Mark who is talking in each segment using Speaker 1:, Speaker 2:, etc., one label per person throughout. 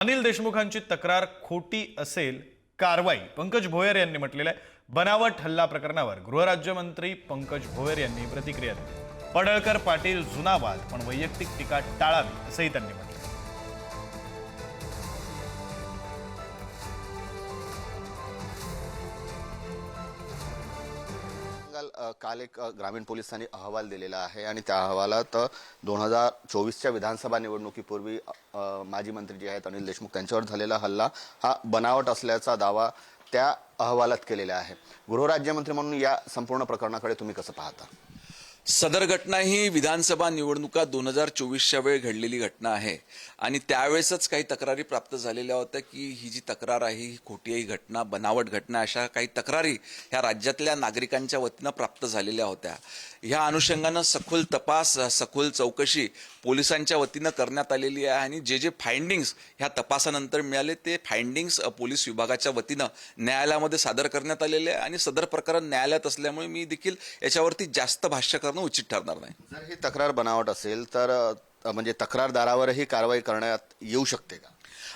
Speaker 1: अनिल देशमुखांची तक्रार खोटी असेल कारवाई. पंकज भोयर यांनी म्हटलेलं आहे. बनावट हल्ला प्रकरणावर गृहराज्यमंत्री पंकज भोयर यांनी प्रतिक्रिया दिली. पडळकर पाटील जुनावाद पण वैयक्तिक टीका टाळावी असंही त्यांनी म्हटलं.
Speaker 2: काल एक ग्रामीण पोलिसांनी अहवाल दिलेला आहे आणि त्या अहवालात दोन हजार चोवीसच्या विधानसभा निवडणुकीपूर्वी माजी मंत्री जे आहेत अनिल देशमुख त्यांच्यावर झालेला हल्ला हा बनावट असल्याचा दावा त्या अहवालात केलेला आहे. गृहराज्यमंत्री म्हणून या संपूर्ण प्रकरणाकडे तुम्ही कसं पाहता?
Speaker 3: सदर घटना ही विधानसभा निवडणुका दोन हजार चोवीसच्या वेळ घडलेली घटना आहे. आणि त्यावेळेसच काही तक्रारी प्राप्त झालेल्या होत्या की ही जी तक्रार आहे ही खोटी घटना बनावट घटना अशा काही तक्रारी ह्या राज्यातल्या नागरिकांच्या वतीनं प्राप्त झालेल्या होत्या. ह्या अनुषंगानं सखोल तपास सखोल चौकशी पोलिसांच्या वतीनं करण्यात आलेली आहे आणि जे जे फाइंडिंग्स ह्या तपासानंतर मिळाले ते फाइंडिंग्स पोलीस विभागाच्या वतीनं न्यायालयामध्ये सादर करण्यात आलेले आहे. आणि सदर प्रकरण न्यायालयात असल्यामुळे मी देखील याच्यावरती जास्त भाष्य करणं उचित ठरणार नाही.
Speaker 2: जर ही तक्रार बनावट असेल तर अ, म्हणजे तक्रारदारावरही कारवाई करण्यात येऊ शकते का?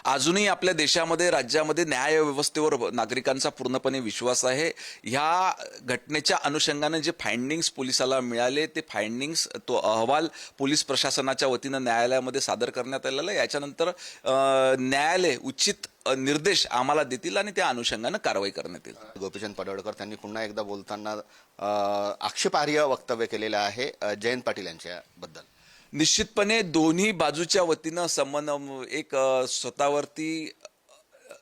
Speaker 3: अजूनही आपल्या देशामध्ये राज्यामध्ये न्याय व्यवस्थेवर नागरिकांचा पूर्णपणे विश्वास आहे. ह्या घटनेच्या अनुषंगाने जे फाइंडिंग्स पोलिसाला मिळाले ते फाइंडिंग्स तो अहवाल पोलीस प्रशासनाच्या वतीनं न्यायालयामध्ये सादर करण्यात आलेला याच्यानंतर न्यायालय उचित निर्देश आम्हाला देतील आणि त्या अनुषंगानं कारवाई करण्यात येईल.
Speaker 2: गोपीचंद पडळकर त्यांनी पुन्हा एकदा बोलताना आक्षेपार्ह वक्तव्य केलेलं आहे जयंत पाटील यांच्याबद्दल.
Speaker 3: निश्चितपणे दोन्ही बाजूच्या वतीनं समन एक स्वतःवरती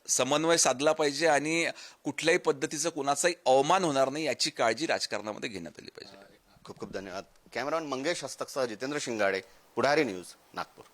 Speaker 3: समन्वय साधला पाहिजे आणि कुठल्याही पद्धतीचं कुणाचाही अवमान होणार नाही याची काळजी राजकारणामध्ये घेण्यात आली पाहिजे.
Speaker 2: खूप खूप धन्यवाद. कॅमेरामॅन मंगेश हस्तकसह जितेंद्र शिंगाडे पुढारी न्यूज नागपूर.